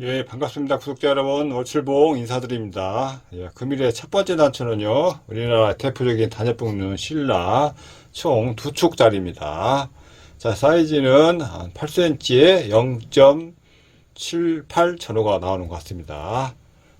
예, 반갑습니다. 구독자 여러분, 월출봉 인사드립니다. 예, 금일의 첫 번째 단추는요, 우리나라 대표적인 단엽 뽑는 신라 총 두 축짜리입니다. 자, 사이즈는 한 8cm에 0.78 전후가 나오는 것 같습니다.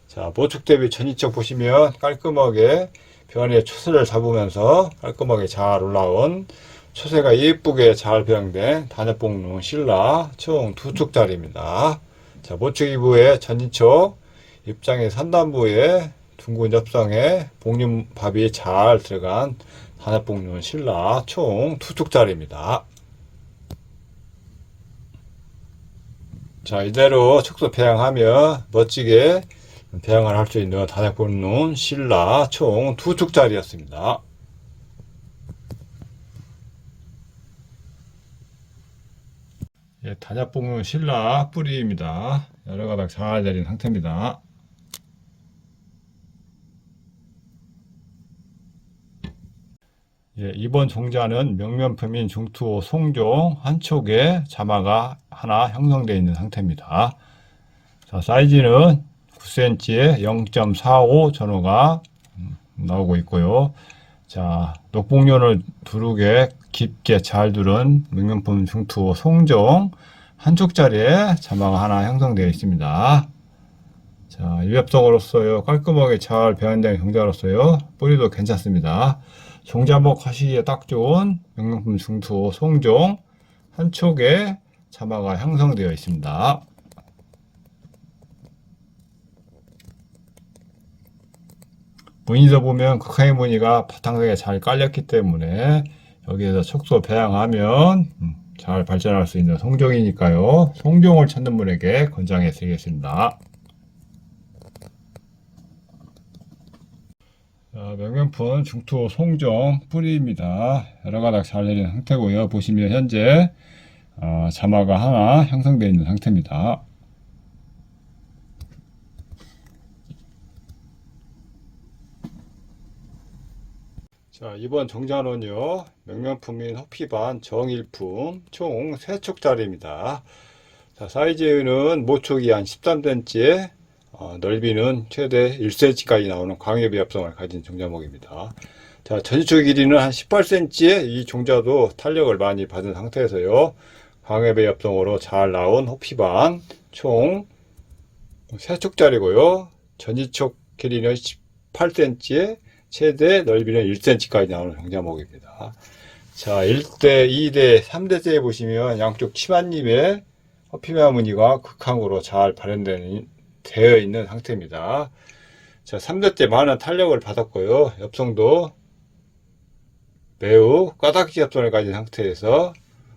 자, 모축 대비 전이쪽 보시면 깔끔하게 변에 초세를 잡으면서 깔끔하게 잘 올라온 초세가 예쁘게 잘 배양된 단엽 뽑는 신라 총 두 축짜리입니다. 자, 모축 이부의 전인척 입장의 산단부에 둥근 옆상에 복륜밥이 잘 들어간 단합복륜 신라 총 투축짜리입니다. 자, 이대로 척수 배양하면 멋지게 배양을 할 수 있는 단합복륜 신라 총 투축짜리였습니다. 단엽봉은 신라 뿌리입니다. 여러 가닥 잘 내린 상태입니다. 예, 이번 종자는 명면품인 중투 송종 한 촉에 자마가 하나 형성되어 있는 상태입니다. 자, 사이즈는 9cm에 0.45 전후가 음, 나오고 있고요. 자, 녹봉련을 두르게 깊게 잘 두른 명명품 중투 송종 한쪽짜리에 자마가 하나 형성되어 있습니다. 자, 일엽성으로서요 깔끔하게 잘 배양된 종자로서요 뿌리도 괜찮습니다. 종자목 하시기에 딱 좋은 명명품 중투 송종 한쪽에 자마가 형성되어 있습니다. 무늬에서 보면 극한의 무늬가 바탕상에 잘 깔렸기 때문에 여기에서 촉소 배양하면 음, 잘 발전할 수 있는 송종이니까요. 송종을 찾는 분에게 권장해 드리겠습니다. 자, 명명품 중투 송종 뿌리입니다. 여러 가닥 잘 내린 상태고요. 보시면 현재 어, 자마가 하나 형성되어 있는 상태입니다. 자, 이번 정자는요, 명명품인 호피반 정일품 총 3촉짜리입니다. 자, 사이즈는 모촉이 한 13cm에 어, 넓이는 최대 1cm까지 나오는 광엽의 합성을 가진 종자목입니다. 자, 전이촉 길이는 한 18cm에 이 종자도 탄력을 많이 받은 상태에서요, 광엽의 합성으로 잘 나온 호피반 총 3촉짜리고요. 전이촉 길이는 18cm에 최대 넓이는 1cm까지 나오는 종자목입니다. 자, 1대, 2대, 3대째 보시면 양쪽 치마잎에 허피마 무늬가 극항으로 잘 발현되어 있는 상태입니다. 자, 3대째 많은 탄력을 받았고요. 엽성도 매우 까닥지 엽성을 가진 상태에서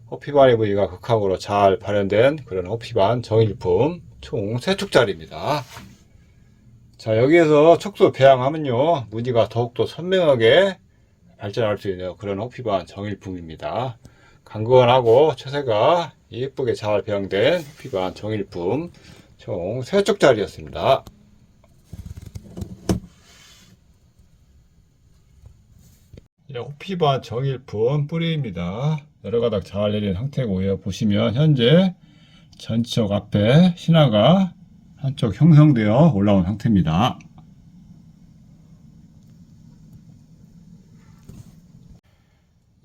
호피반의 무늬가 극항으로 잘 발현된 그런 호피반 정일품 총 3축짜리입니다. 자, 여기에서 촉수 배양하면요, 무늬가 더욱더 선명하게 발전할 수 있는 그런 호피반 정일품입니다. 강건하고 처세가 예쁘게 잘 배양된 호피반 정일품 총 3쪽짜리였습니다. 예, 호피반 정일품 뿌리입니다. 여러 가닥 잘 내린 상태고요. 보시면 현재 전쪽 앞에 신화가 한쪽 형성되어 올라온 상태입니다.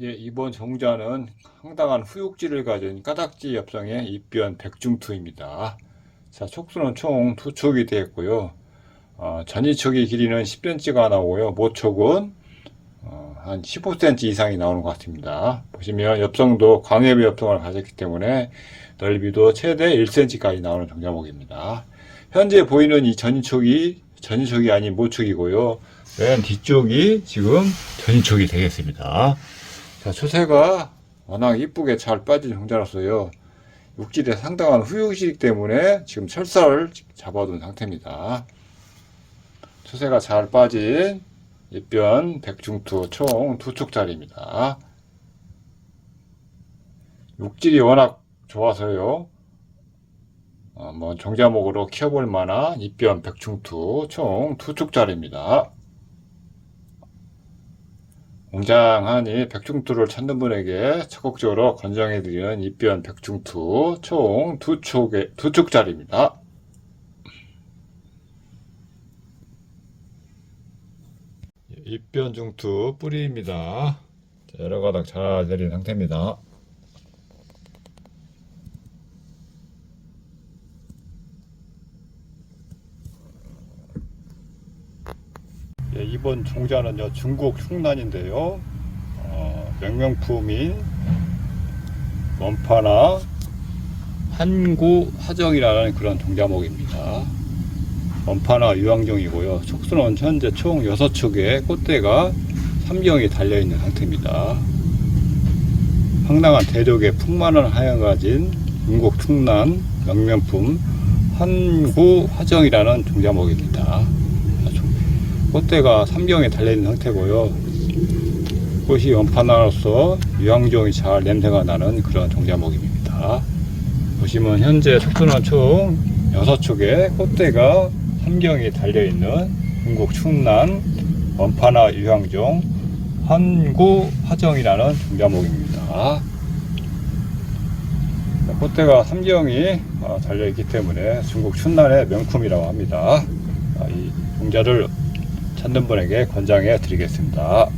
예, 이번 종자는 상당한 후육지를 가진 까닥지 엽성의 입변 백중투입니다. 자, 촉수는 총 두 촉이 되었고요. 어, 전이촉의 길이는 10cm가 나오고요. 모촉은 어, 한 15cm 이상이 나오는 것 같습니다. 보시면 엽성도 광엽의 엽성을 가졌기 때문에 넓이도 최대 1cm까지 나오는 종자목입니다. 현재 보이는 이 전이촉이 전이촉이 아닌 모촉이고요. 맨 뒤쪽이 지금 전이촉이 되겠습니다. 자, 초세가 워낙 이쁘게 잘 빠진 종자라서요. 육질에 상당한 후육이기 때문에 지금 철사를 잡아둔 상태입니다. 초세가 잘 빠진 입변 백중투 총 두 촉짜리입니다. 육질이 워낙 좋아서요. 어, 뭐 종자목으로 키워볼 만한 입변 백충투 총 두축 자리입니다. 웅장하니 백충투를 찾는 분에게 적극적으로 권장해드리는 입변 백충투 총 두 축의 두 축짜리입니다. 입변 예, 중투 뿌리입니다. 여러 가닥 잘 내린 상태입니다. 이번 종자는요 중국 충난인데요. 어, 명명품인 원파나 한구 화정이라는 그런 종자목입니다. 원파나 유황종이고요. 촉수는 현재 총 6축의 꽃대가 3경이 달려있는 상태입니다. 황당한 대륙의 풍만한 하얀 가진 중국 충남 명명품 한구 화정이라는 종자목입니다. 꽃대가 3경에 달려있는 상태고요. 꽃이 원파나로서 유황종이 잘 냄새가 나는 그런 종자목입니다. 보시면 현재 촉수는 총 6축의 꽃대가 3경이 달려있는 중국 충남 원파나 유황종 한구 화정이라는 종자목입니다. 꽃대가 3경이 어, 달려있기 때문에 중국 춘난의 명품이라고 합니다. 아, 이 종자를 찾는 분에게 권장해 드리겠습니다.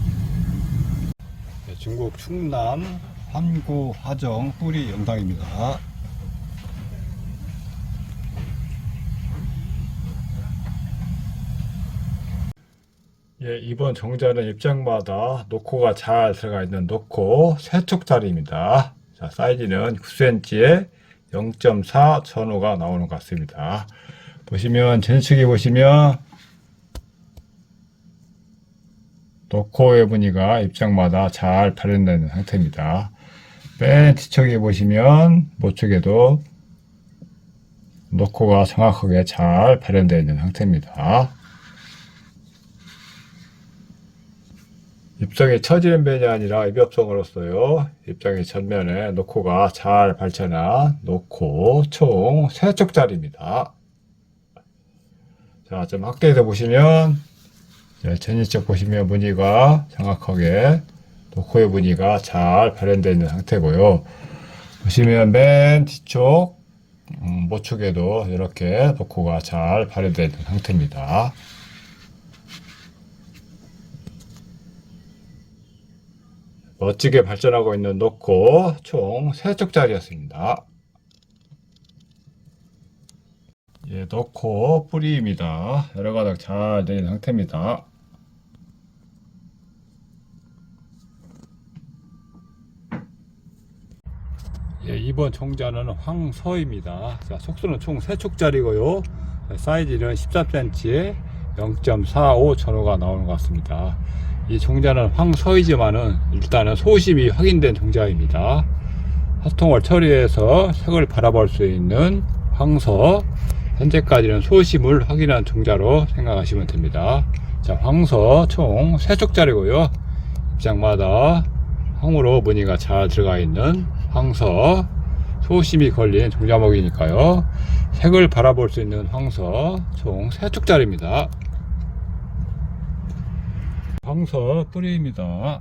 네, 중국 충남 한구 화정 뿌리 영상입니다. 예, 이번 정자는 입장마다 노코가 잘 들어가 있는 노코 세촉짜리입니다. 자, 사이즈는 9cm에 0.4 전후가 나오는 것 같습니다. 보시면 전측에 보시면 노코의 무늬가 입장마다 잘 발현되어 있는 상태입니다. 맨 뒤쪽에 보시면 모쪽에도 노코가 정확하게 잘 발현되어 있는 상태입니다. 입장이 처지는 면이 아니라 입엽성으로서요. 입장의 전면에 노코가 잘 발전한 노코 총 3쪽짜리입니다. 자, 좀 확대해서 보시면 자, 전이쪽 보시면 무늬가 정확하게 노코의 무늬가 잘 발현되어 있는 상태고요. 보시면 맨 뒤쪽 음, 모축에도 이렇게 노코가 잘 발현되어 있는 상태입니다. 멋지게 발전하고 있는 노코 총 3쪽짜리였습니다. 예, 노코 뿌리입니다. 여러 가닥 잘된 상태입니다. 예, 이번 종자는 황서입니다. 자, 속수는 총 3촉짜리고요. 사이즈는 13cm에 0.45 전후가 나오는 것 같습니다. 이 종자는 황서이지만은 일단은 소심이 확인된 종자입니다. 화통을 처리해서 색을 바라볼 수 있는 황서. 현재까지는 소심을 확인한 종자로 생각하시면 됩니다. 자, 황서 총 3촉짜리고요. 입장마다 황으로 무늬가 잘 들어가 있는 황서 소심이 걸린 종자목이니까요. 색을 바라볼 수 있는 황서 총 3쪽짜리입니다. 황서 뿌리입니다